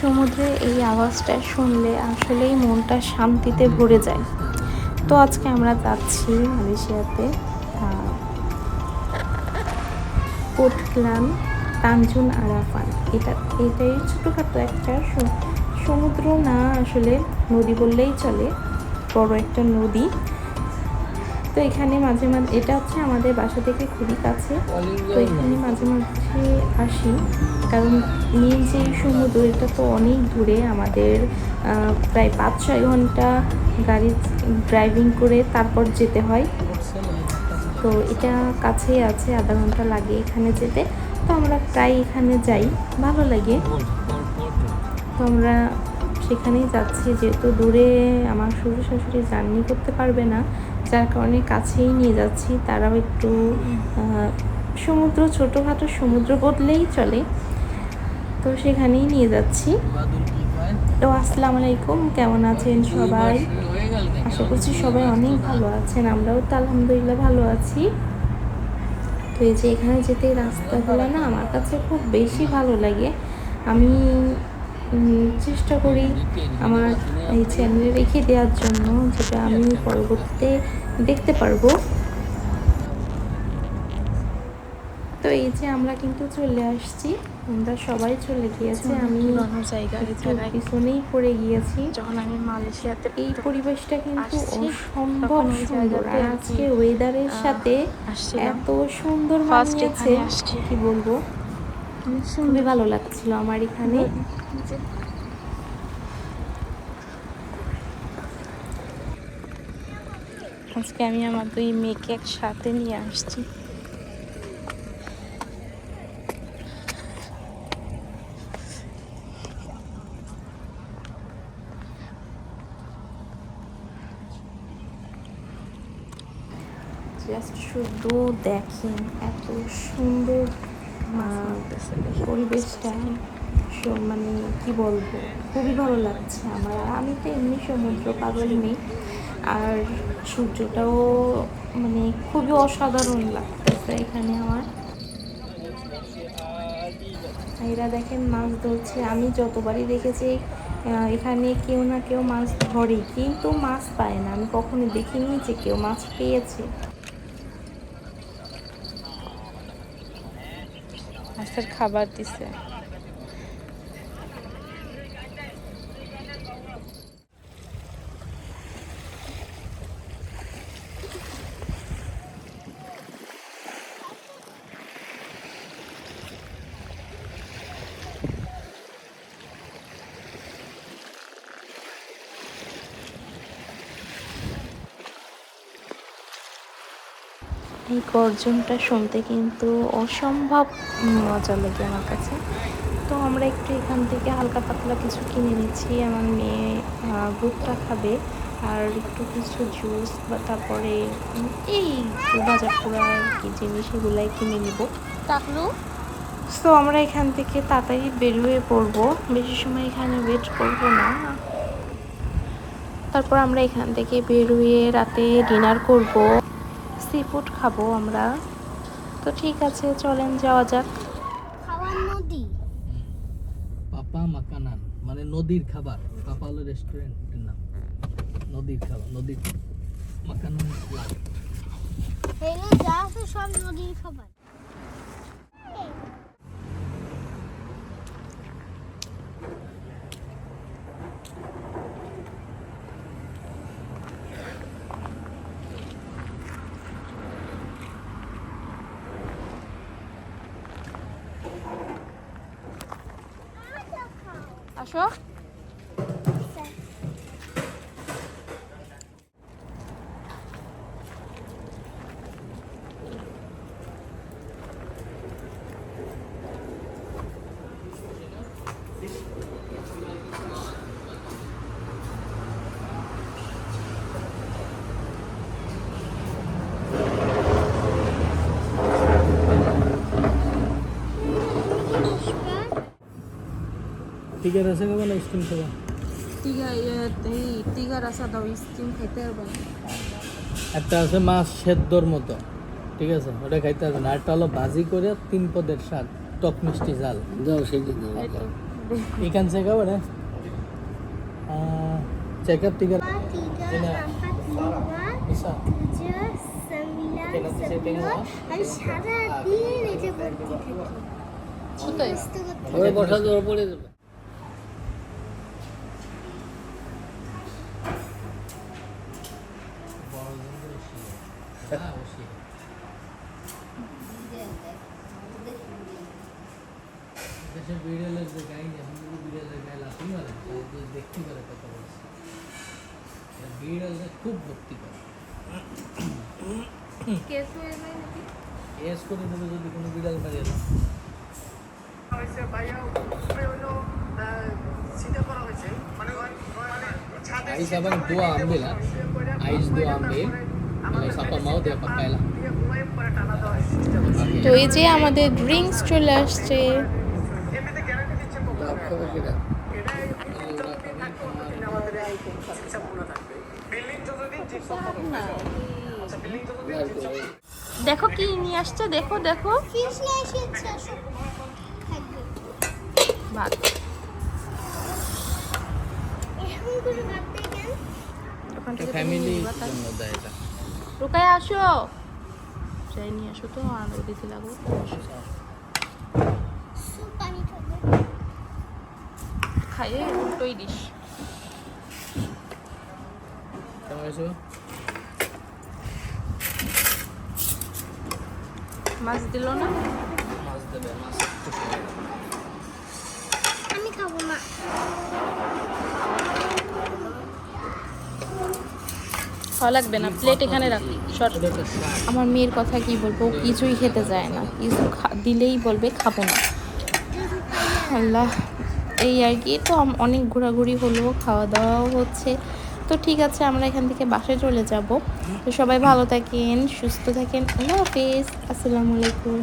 সমুদ্রে এই আওয়াজটা শুনলে আসলেই মনটা শান্তিতে ভরে যায়। তো আজকে আমরা যাচ্ছি মালয়েশিয়াতে ক্লান তানজুন আরাফান। এটা, এটাই ছোটোখাটো একটা সম- সমুদ্র না আসলে নদী বললেই চলে, বড় একটা নদী। তো এখানে মাঝে মাঝে, এটা হচ্ছে আমাদের বাসা থেকে খুবই কাছে। তো এখানে মাঝে মাঝে আসি। কারণ মেন যে সমুদ্র এটা তো অনেক দূরে, আমাদের প্রায় পাঁচ ছয় ঘণ্টা গাড়ি ড্রাইভিং করে তারপর যেতে হয়। তো এটা কাছেই আছে, আধা ঘণ্টা লাগে এখানে যেতে। তো আমরা প্রায় এখানে যাই, ভালো লাগে। তো আমরা সেখানেই যাচ্ছি, যেহেতু দূরে আমার শ্বশুর শাশুড়ি জার্নি করতে পারবে না, যার কারণে কাছেই নিয়ে যাচ্ছি। তারাও একটু সমুদ্র, ছোটোখাটো সমুদ্র বদলেই চলে। তো সেখানেই নিয়ে যাচ্ছি। তো আসসালামু আলাইকুম, কেমন আছেন সবাই? আশা করছি সবাই অনেক ভালো আছেন, আমরাও তো আলহামদুলিল্লাহ ভালো আছি। তো এই যে এখানে যেতে রাস্তাগুলো না আমার কাছে খুব বেশি ভালো লাগে। আমি চেষ্টা করি আমার এই চ্যানেলে রেখে দেওয়ার জন্য, যেটা আমি পরবর্তীতে দেখতে পারব। তো এই যে আমরা কিন্তু চলে আসছি। আমরা সবাই চলে গিয়েছি। আমি পিছনেই পড়ে গিয়েছি। যখন আমি মালয়েশিয়াতে এই পরিবেশটা কিন্তু অসম্ভব সুন্দর। আর আজকে ওয়েদারের সাথে এত সুন্দর মানিয়েছে। কি বলব? খুবই ভালো লাগছিল আমার এখানে। আজকে আমি আমার দুই মেয়েকে একসাথে নিয়ে আসছি। জাস্ট শুধু দেখেন এত সুন্দর পরিবেশটা মানে কি বলব, খুবই ভালো লাগছে আমার। আমি তো এমনি সমুদ্র পাগল নেই, আর সূর্যটাও মানে খুবই অসাধারণ লাগতেছে এখানে আমার। এরা দেখেন মাছ ধরছে, আমি যতবারই দেখেছি এখানে কেউ না কেউ মাছ ধরে, কিন্তু মাছ পায় না। আমি কখনো দেখিনি যে কেউ মাছ পেয়েছে। মাছের খাবার দিছে। এই গর্জনটা শুনতে কিন্তু অসম্ভব মজা লাগে আমার কাছে। তো আমরা একটু এখান থেকে হালকা পাতলা কিছু কিনে নিচ্ছি। আমার মেয়ে আহ, খাবে আর একটু কিছু জুস বা তারপরে এই বাজার পোড়া আর কি জিনিস এগুলাই কিনে নিব। টাকলু তো আমরা এখান থেকে তাড়াতাড়ি বের হয়ে পড়ব। বেশি সময় এখানে ওয়েট করব না। তারপর আমরা এখান থেকে বের হয়ে রাতে ডিনার করব। সি ফুড খাব আমরা। তো ঠিক আছে চলেন যাওয়া যাক। খাওয়ার নদী। পাপা মাকানান মানে নদীর খাবার। পাপা হলো রেস্টুরেন্টের নাম। নদীর খাবার নদীর মাকানান এখানে যা আছে সব নদীর খাবার। আসো ঠিক আছে খাব না স্টিম খাব এই দাও স্টিম খাইতে একটা আছে মাছ সেদ্ধর মতো ঠিক আছে? ওটা খাইতে হবে না। একটা হলো ভাজি করে তিন পদের শাক টক মিষ্টি জাল যাও সেই এই তো। Ikan saya kawan eh. Uh, check up tiga Empat, tiga, Ini. empat, lima, bisa. tujuh, sembilan, Oke, nanti saya tengok, sepuluh. ah. আমি সারাদিন এটা করতে থাকি। কোথায় মুখস্থ করতে ওরে বসা জোর পড়ে যাবে। খুব ভক্তি করে কেস করে দেবে যদি কোনো বিড়াল মারিয়ে dua ambil lah. Ais dua ambil. Kalau siapa mau dia pakai lah. তো এই যে আমাদের ড্রিঙ্কস চলে আসছে। দেখো কি নিয়ে আসছে দেখো দেখো। ভাত ফ্যামিলি দেয় এটা। রুকায় আসো। যাই নিয়ে আসো তো আর ওদিকে লাগো। স্যুপ পানি খাবে খাইয়ে উল্টোই দিস কেমন মাছ দিল না? মাছ দেবে মাছ আমি খাব না ভালো লাগবে না প্লেট এখানে রাখ শর্ট। আমার মেয়ের কথা কি বলব কিছুই খেতে যায় না, কিছু দিলেই বলবে খাব না। আল্লাহ, এই আর কি, তো অনেক ঘোরাঘুরি হলো খাওয়া দাওয়াও হচ্ছে। তো ঠিক আছে, আমরা এখান থেকে বাসায় চলে যাব। তো সবাই ভালো থাকেন, সুস্থ থাকেন, আল্লাহ হাফিজ, আসসালামু আলাইকুম।